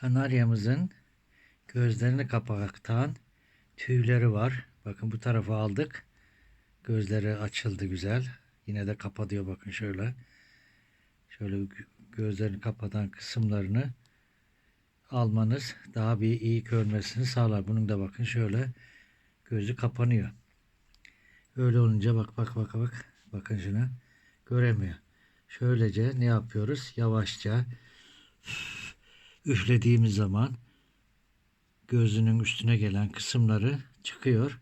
Kanaryamızın gözlerini kapaktan tüyleri var. Bakın bu tarafa aldık. Gözleri açıldı güzel. Yine de kapatıyor bakın şöyle. Şöyle gö- gözlerini kapatan kısımlarını almanız daha bir iyi görmesini sağlar. Bunun da bakın şöyle gözü kapanıyor. Öyle olunca bak bak bak bak. Bakın şuna. Göremiyor. Şöylece ne yapıyoruz? Yavaşça üflediğimiz zaman gözünün üstüne gelen kısımları çıkıyor.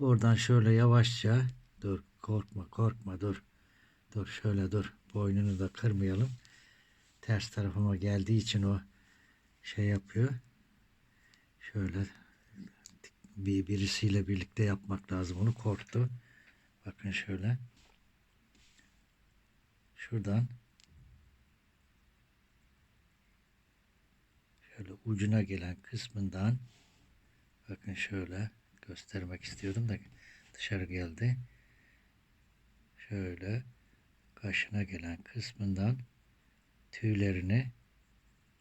Oradan şöyle yavaşça dur korkma korkma dur. Dur şöyle dur. Boynunu da kırmayalım. Ters tarafıma geldiği için o şey yapıyor. Şöyle bir birisiyle birlikte yapmak lazım. Onu korktu. Bakın şöyle. Şuradan şöyle ucuna gelen kısmından bakın şöyle göstermek istiyordum da dışarı geldi. Şöyle kaşına gelen kısmından tüylerini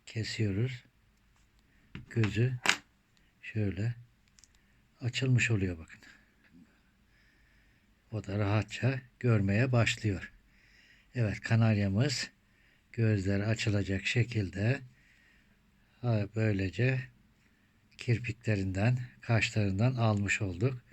kesiyoruz. Gözü şöyle açılmış oluyor bakın. O da rahatça görmeye başlıyor. Evet kanaryamız gözleri açılacak şekilde böylece kirpiklerinden, kaşlarından almış olduk.